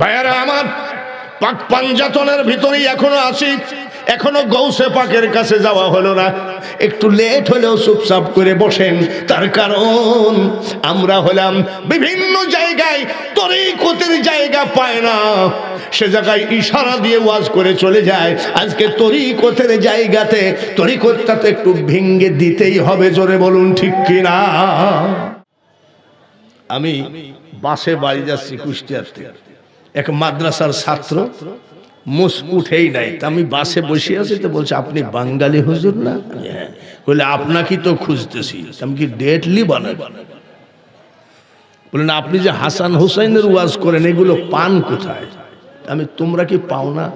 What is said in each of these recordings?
ভাইয়ারা আমার পাক পাঞ্জাতনের ভিতরেই এখনও আছি, এখনও গৌসে পাকের কাছে যাওয়া হলো না। একটু লেট হলেও চুপচাপ করে বসেন। তার কারণ, আমরা হলাম বিভিন্ন জায়গায় তরি তরিকতের জায়গা পায় না। সে জায়গায় ইশারা দিয়ে ওয়াজ করে চলে যায়। আজকে তরি তরিকতের জায়গাতে তরিকতটা তো একটু ভেঙ্গে দিতেই হবে, জোরে বলুন ঠিক কিনা? আমি বাসে বাড়ি যাচ্ছি কুষ্টিয়ার থেকে। এক মাদ্রাসার ছাত্র, মুস উঠেই নাই। তা আমি বাসে বসে আছি, তো বলছে, আপনি বাঙালি হুজুর না? হ্যাঁ। বলে আপনাকে তো খুঁজতেছি। আমি কি ডেটলি বানাবো বললেন আপনি যে হাসান হুসাইনের ওয়াজ করেন, এগুলো পান কোথায়? আমি, তোমরা কি পাও না?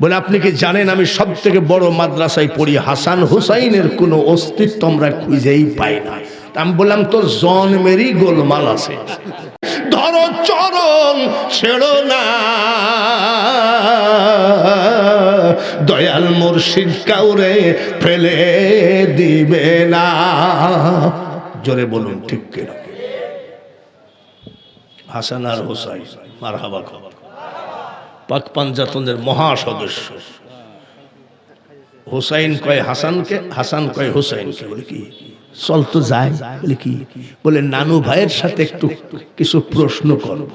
বলে, আপনি কি জানেন, আমি সব থেকে বড় মাদ্রাসায় পড়ি, হাসান হুসাইনের কোনো অস্তিত্ব আমরা খুঁজেই পাই না। আমি বললাম, তোর জন্মেরই গোলমাল আছে। ধরো চরণ ছেড়ো না। দয়াল মুর্শিদ কাউরে ফেলে দিবে না। জোরে বলুন, ঠিক কিনা হাসান আর হোসাই মার হাবা খবর। পাক পাঞ্জাতনের মহা সদস্য হোসাইন কয় হাসানকে, হাসান কয় হোসাইনকে, বলে কি? চল তো যায় বলে কি? বলে, নানু ভাইয়ের সাথে একটু কিছু প্রশ্ন করব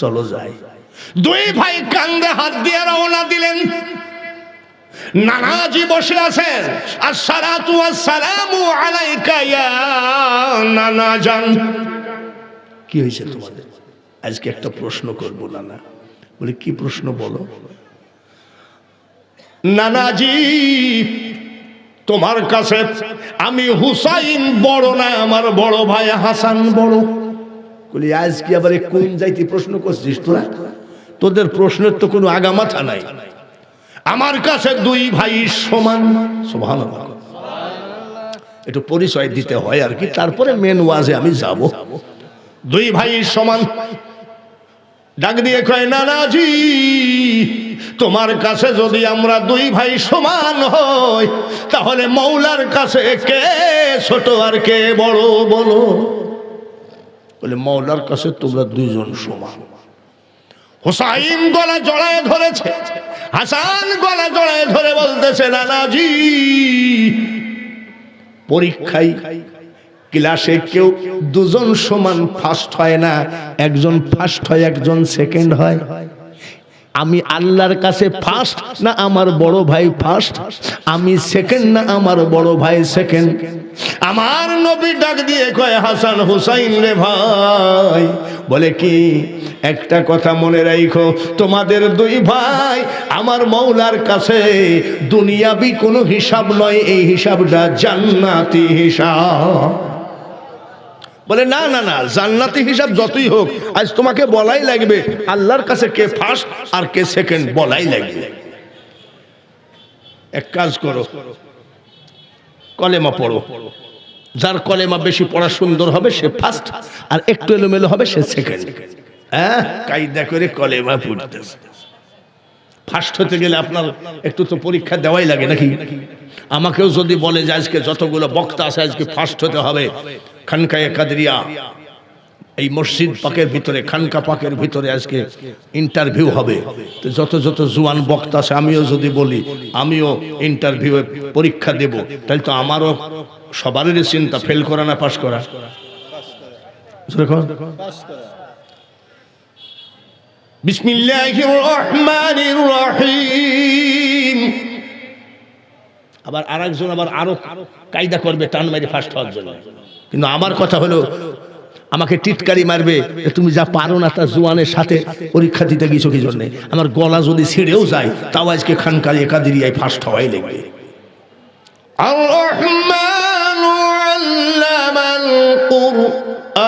চলো যাই। দুই ভাই কান্দে হাত দিয়ে রওনা দিলেন। নানাজি বসে আছেন। আসসালাতু আসসালামু আলাইকা ইয়া নানা জান কি হয়েছে তোমাদের? আজকে একটা প্রশ্ন করব, নানা। বলে, কি প্রশ্ন বলো? নানাজি তোমার কাছে আমি হুসাইন বড় না, আমার বড় ভাই হাসান বড়। বলি আজ কি আবার কোন যাইতে প্রশ্ন করছিস তোরা? তোদের প্রশ্নের তো কোনো আগামাথা নাই। আমার কাছে দুই ভাই সমান। সমান একটু পরিচয় দিতে হয় আর কি, তারপরে মেন ওয়াজে আমি যাব। দুই ভাই সমান। ডাক দিয়ে কয় নানাজি তোমার কাছে যদি আমরা দুই ভাই সমান হই, তাহলে মৌলার কাছে কে ছোট আর কে বড় বলো? বলে, মৌলার কাছে তোমরা দুইজন সমান। হোসাইন গলা জড়ায় ধরেছে, হাসান গলা জড়ায় ধরে বলতেছে, নানাজি, পরীক্ষায় ক্লাসে কেউ দুজন সমান ফার্স্ট হয় না, একজন ফার্স্ট হয়, একজন সেকেন্ড হয়। আমি আল্লাহর কাছে ফার্স্ট না আমার বড় ভাই ফার্স্ট আমি সেকেন্ড না আমার বড় ভাই সেকেন্ড আমার নবী ডাক দিয়ে কয়, হাসান হুসাইন রে ভাই। বলে কি? একটা কথা মনে রাখো তোমাদের দুই ভাই আমার মৌলার কাছে দুনিয়াবি কোনো হিসাব নয়, এই হিসাবটা জান্নাতি হিসাব। বলে, না না না, জান্নাতি হিসাব যতই হোক, আজ তোমাকে বলাই লাগবে, আল্লাহর কাছে কে ফার্স্ট আর কে সেকেন্ড বলাই লাগবে। এক কাজ করো, কলেমা পড়ো। যার কলেমা বেশি পড়া সুন্দর হবে, সে ফার্স্ট আর একটু এলোমেলো হবে, সে সেকেন্ড হ্যাঁ কায়দা করে কলেমা পড়তেছে। ফার্স্ট হতে গেলে আপনার একটু তো পরীক্ষা দেওয়াই লাগে নাকি? আমাকেও যদি বলে যে আজকে যতগুলো বক্তা আছে, আজকে ফার্স্ট হতে হবে। খানকায়ে কাদরিয়া, এই মসজিদ পাকের ভিতরে, খানকা পাকের ভিতরে আজকে ইন্টারভিউ হবে। তো যত যত জুয়ান বক্তা আছে, আমিও যদি বলি, আমিও ইন্টারভিউ পরীক্ষা দেব। তাহলে তো আমারও সবারই চিন্তা ফেল করা না পাশ করা? দেখো বিসমিল্লাহির রহমানির রহিম আবার আরেকজন আবার আরো কায়দা করবে টান মারি ফার্স্ট হওয়ার জন্য কিন্তু আমার কথা হলো আমাকে টিটকারি মারবে যে তুমি যা পারো না তা জুয়ানের সাথে পরীক্ষা দিতে গেছো কি জন্যে আমার গলা যদি ছিঁড়েও যায় তাও আজকে খানকার একাদিরিয়ায় ফার্স্ট হওয়াই লাগবে الرحمن علم القرآن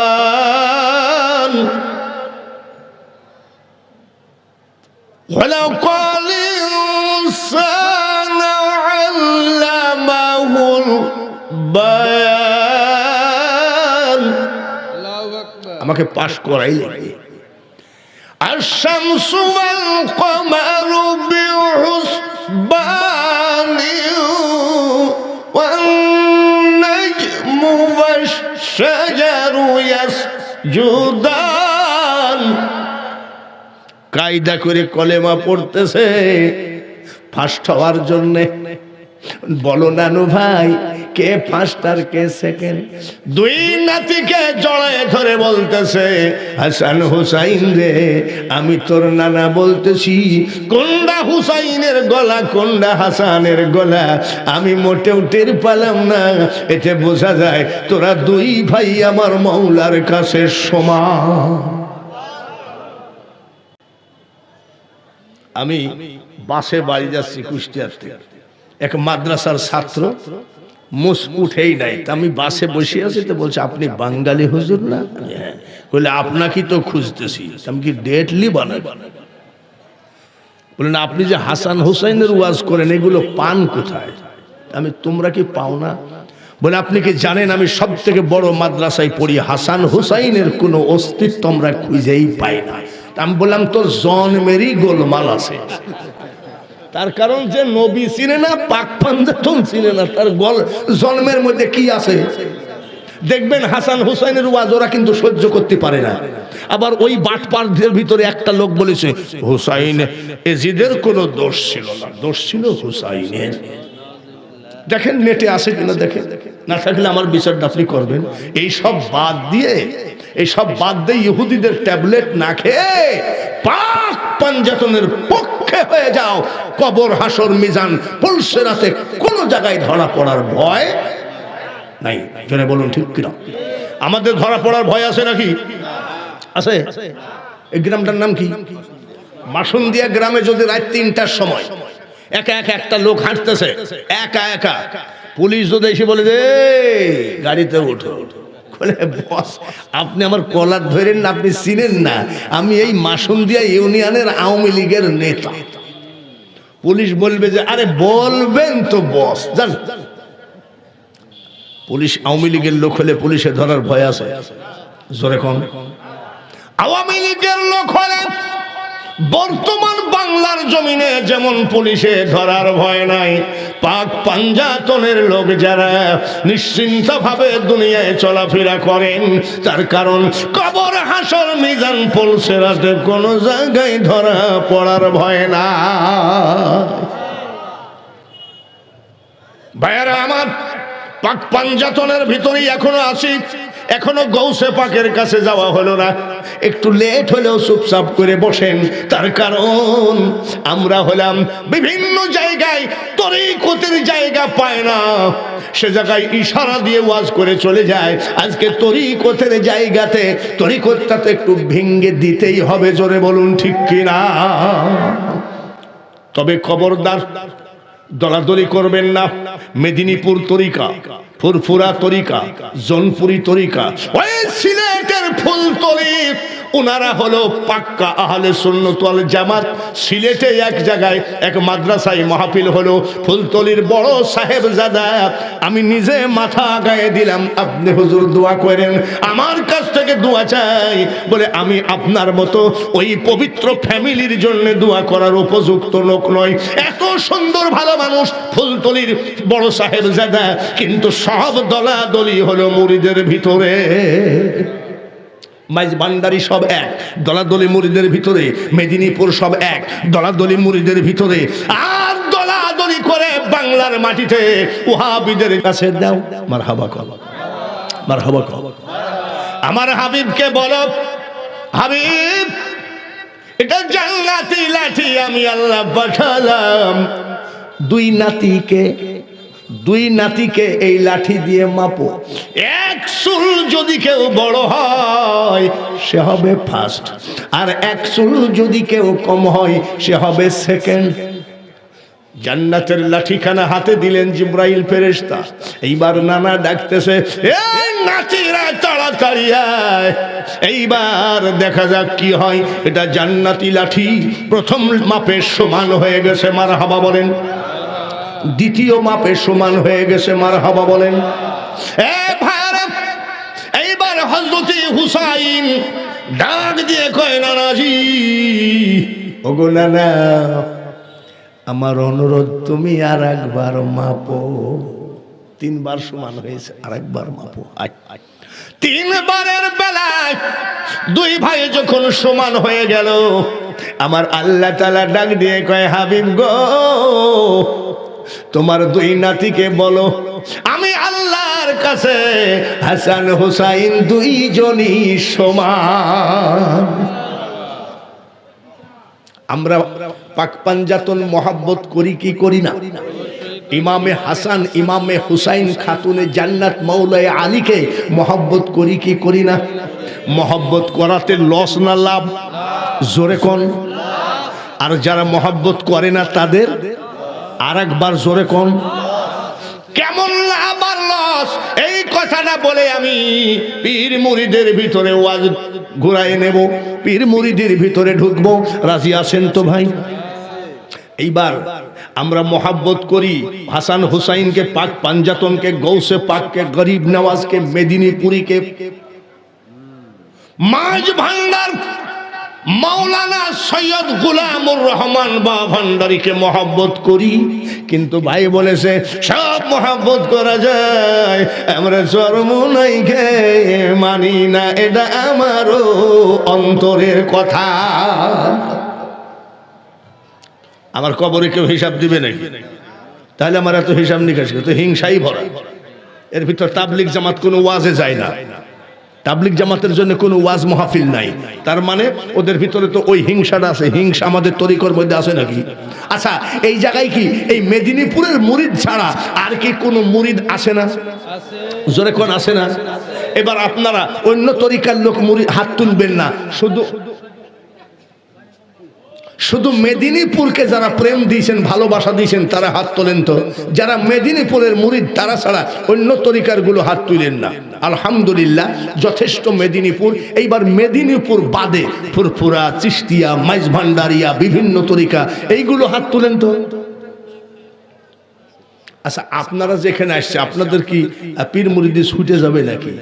خلق الإنسان علمه البيان আমাকে পাশ করাই লাগবে الشمس والقمر بحسبان والنجم والشجر يسجدان কায়দা করে কলেমা পড়তেছে। ফার্স্ট হওয়ার জন্যে। বলো নানু ভাই, কে ফার্স্ট আর কে সেকেন্ড? দুই নাতিকে জড়ায় ধরে বলতেছে, হাসান হুসাইন রে, আমি তোর নানা বলতেছি কোনটা হুসাইনের গলা কোনটা হাসানের গলা? আমি মোটেও টের পালাম না। এতে বোঝা যায়, তোরা দুই ভাই আমার মৌলার কাছে সমান। আমি বাসে বাড়ি যাচ্ছি কুষ্টিয়ার থেকে এক মাদ্রাসার ছাত্র মুস উঠেই নাই। তা আমি বাসে বসে আছি, তো বলছে, আপনি বাঙালি হুজুর না? হ্যাঁ। বলে আপনাকে তো খুঁজতেছি। আমি কি ডেটলি বানাই? বললেন আপনি যে হাসান হুসাইনের ওয়াজ করেন, এগুলো পান কোথায়? আমি, তোমরা কি পাও না? বলে, আপনি কি জানেন, আমি সব থেকে বড় মাদ্রাসায় পড়ি। হাসান হুসাইনের কোনো অস্তিত্ব আমরা খুঁজেই পাই না। আমি বললাম, তোর জন্মেরই গোলমাল আছে। তার কারণ যে নবী চিনে না, পাক পাঞ্জাতন চিনে না, তার গল জন্মের মধ্যে কি আছে? দেখবেন হাসান হুসাইনের ওয়াজ ওরা কিন্তু সহ্য করতে পারে না। আবার ওই বাট বাটপারদের ভিতরে একটা লোক বলেছে হুসাইন এজিদের কোনো দোষ ছিল না। দোষ ছিল হুসাইনের। দেখেন নেটে আসে কিনা দেখেন। না থাকলে আমার বিচারটা আপনি করবেন। এই সব বাদ দিয়ে এই সব বাদ দিয়ে ইহুদিদের ট্যাবলেট না খেয়ে পাক পাঞ্জাতনের পক্ষে হয়ে যাও। কবর হাসর মিজান পলসে রাতে কোনো জায়গায় ধরা পড়ার ভয় নাই। জনে বলুন ঠিক কিনা? আমাদের ধরা পড়ার ভয় আছে নাকি? আছে। এই গ্রামটার নাম কি? মাসুন্দিয়া গ্রামে যদি রাত তিনটার সময় একা একা একটা লোক হাঁটতেছে। একা একা। পুলিশ যদি এসে বলে, দে, গাড়িতে উঠো। বস, আপনি আমার কলার ধরেন না, আপনি চিনেন না। আমি এই মাসুন্দিয়া ইউনিয়নের আওয়ামী লীগের নেতা। পুলিশ বলবে যে, আরে বলবেন তো, বস জান পুলিশ, আওয়ামী লীগের লোক হলে পুলিশে ধরার ভয় আছে। জোরে কম আওয়ামী লীগের লোক হলে বর্তমান বাংলার জমিনে যেমন পুলিশে ধরার ভয় নাই, পাক পাঞ্জাতনের লোক যারা নিশ্চিন্ত ভাবে দুনিয়ায় চলাফেরা করেন, তার কারণ কবর, হাসর, মিজান পলসেরাতে কোনো জায়গায় ধরা পড়ার ভয় না ভাইয়ারা, আমার পাক পাঞ্জাতনের ভিতরেই এখনও আছি। এখনও গৌসে পাকের কাছে যাওয়া হলো না। একটু লেট হলেও চুপচাপ করে বসেন। তার কারণ, আমরা হলাম বিভিন্ন জায়গায়, তরিকতের জায়গা পায় না। সে জায়গায় ইশারা দিয়ে ওয়াজ করে চলে যায়। আজকে তরি তরিকতের জায়গাতে, তরিকতটাতে একটু ভেঙ্গে দিতেই হবে, জোরে বলুন ঠিক কিনা? তবে খবরদার দলাদলি করবেন না। মেদিনীপুর তরিকা ফুরফুরা তরিকা জনপুরি তরিকা। ওই সিলেটের ফুল ফুলতলি ওনারা হলো পাক্কা আহলে সুন্নতল জামাত। সিলেটে এক জায়গায় এক মাদ্রাসায় মাহফিল হলো। ফুলতলির বড় সাহেব জাদা আমি নিজে মাথা গায়ে দিলাম, আপনি হুজুর দোয়া করেন, আমার কাছ থেকে দোয়া চাই। বলে, আমি আপনার মতো ওই পবিত্র ফ্যামিলির জন্য দোয়া করার উপযুক্ত লোক নয় এত সুন্দর ভালো মানুষ ফুলতলির বড় সাহেব জাদা কিন্তু সব দলাদলি হলো মুড়িদের ভিতরে। মাইজ ভান্ডারি সব এক, দলাদলি মুড়িদের ভিতরে, মেদিনীপুর সব এক, দলাদলি মুড়িদের ভিতরে। আর দলাদলি করে বাংলার মাটিতে ওহাবিদের কাছে দাও। মার হাবা কল মার হাবা কল আমার হাবিবকে বলো, হাবিব, এটা জান্নাতি লাঠি আমি আল্লাহ পাঠালাম। দুই নাতিকে দুই নাতিকে এই লাঠি দিয়ে মাপো। এক চুল যদি কেউ বড় হয়, সে হবে ফার্স্ট আর এক চুল যদি কেউ কম হয়, সে হবে সেকেন্ড জান্নাতের লাঠিখানা হাতে দিলেন জিব্রাইল ফেরেশতা। এইবার নানা ডাকতেছে তাড়াতাড়ি আয়। এইবার দেখা যাক কি হয়। এটা জান্নাতি লাঠি। প্রথম মাপের সমান হয়ে গেছে মার হাবা বলেন। দ্বিতীয় মাপে সমান হয়ে গেছে মার হাবা বলেন এইবার হজরতি হুসাইন ডাক দিয়ে কয়, নানাজি, ওগো নানা, আমার অনুরোধ তুমি আর একবার মাপো। তিনবার সমান হয়েছে আর একবার মাপো। তিনবারের বেলায় দুই ভাই যখন সমান হয়ে গেল, আমার আল্লাহ তালা ডাক দিয়ে কয়, হাবিব গো তোমার দুই নাতিকে বলো, আমি আল্লাহর কাছে হাসান হুসাইন দুইজনই সমান। আমরা পাক পাঞ্জাতন মহাব্বত করি, কি করি না? ইমামে হাসান, ইমামে হুসাইন খাতুনে জান্নাত মৌলায় আলীকে মহব্বত করি, কি করি না? মহব্বত করাতে লস না লাভ? জোরে কোন। আর যারা মহব্বত করে না তাদের আর একবার জোরে কোন? কেমন লাভ আর লস? এই কথাটা বলে আমি পীর মুড়িদের ভিতরে ওয়াজ ঘুরাই নেব। পীর মুড়িদের ভিতরে ঢুকবো। রাজি আছেন তো ভাই? এইবার আমরা মহাব্বত করি হাসান হুসাইনকে, পাক পাঞ্জাতনকে, গৌসে পাককে, গরিব নওয়াজকে, মেদিনীপুরীকে। মাঝ ভান্ডার মাওলানা সৈয়দ গুলামুর রহমান বা ভান্ডারীকে মহাব্বত করি, কিন্তু ভাই বলেছে, সব মহাব্বত করা যায়, আমরা চরম নাই মানি না, এটা আমারও অন্তরের কথা। আমার কবরে কেউ হিসাব দিবে নাকি? তাহলে আমার এত হিসাব নিকাশ হিংসাই ভরা। এর ভিতর তাবলিক জামাত কোনো ওয়াজে যায় না। তাবলিক জামাতের জন্য কোনো ওয়াজ মাহফিল নাই। তার মানে ওদের ভিতরে তো ওই হিংসাটা আছে। হিংসা আমাদের তরিকর মধ্যে আছে নাকি? আচ্ছা এই জায়গায় কি এই মেদিনীপুরের মুরিদ ছাড়া আর কি কোনো মুরিদ আসে না? জোরে কোন আসে না? এবার আপনারা অন্য তরিকার লোক মুরিদ হাত তুলবেন না। শুধু শুধু মেদিনীপুরকে যারা প্রেম দিয়েছেন, ভালোবাসা দিয়েছেন, তারা হাত তোলেন তো। যারা মেদিনীপুরের মুরিদ তারা ছাড়া অন্য তরিকারগুলো হাত তুলেন না। আলহামদুলিল্লাহ, যথেষ্ট মেদিনীপুর। এইবার মেদিনীপুর বাদে ফুরফুরা, চিস্তিয়া, মাইজ ভান্ডারিয়া, বিভিন্ন তরিকা, এইগুলো হাত তুলেন তো। আচ্ছা আপনারা যেখানে আসছে, আপনাদের কি পীর মুরিদি ছুটে যাবে নাকি?